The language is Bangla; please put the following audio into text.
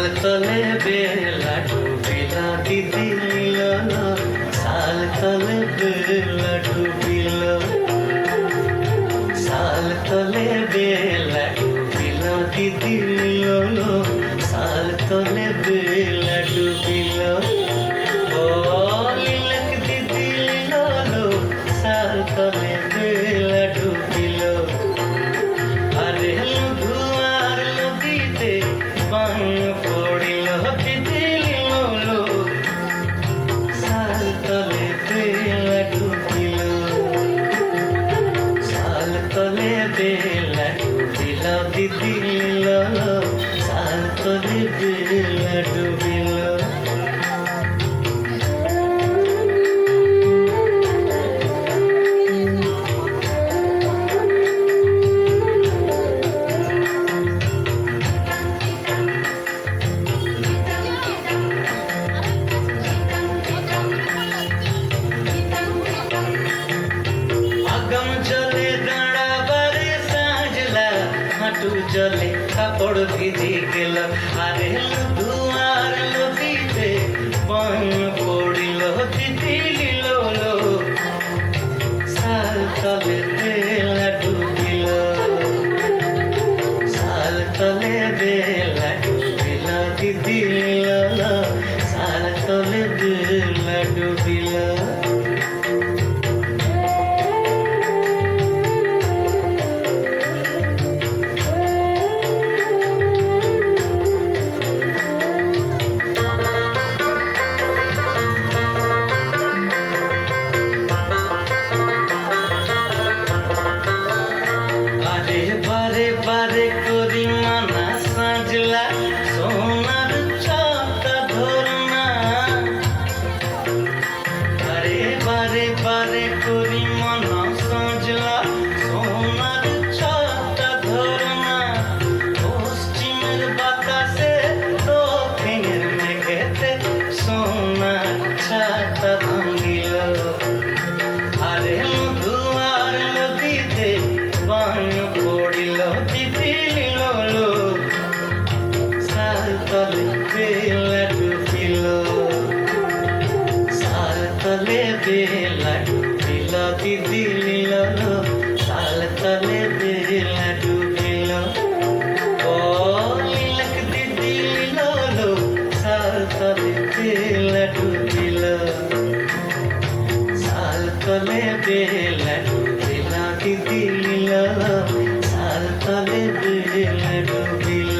সাল তলে বেলা ডুবিলা দিদি মিলনা সাল তলে বেলা ডুবিল সাল তলে বেলা ডুবিলা দিদি মিলনা সাল তলে বেলা சாதிதில்ல சாப்பது நடு জলে কাপড় ভিজে গেল আরে দুয়ার নদীতে পান পড়িল দিদি লো। সাল তলে তেল ডুবিল সাল তলে বেলা তলে বেলা ডুবিল সাল তলে বেলা ডুবিল তিতিলিল লো সাল তলে বেলা ডুবিল ও লিলক তিতিলিল লো সাল তলে বেলা ডুবিল সাল তলে বেলা বেলা দিদিল সাল তলে বেলা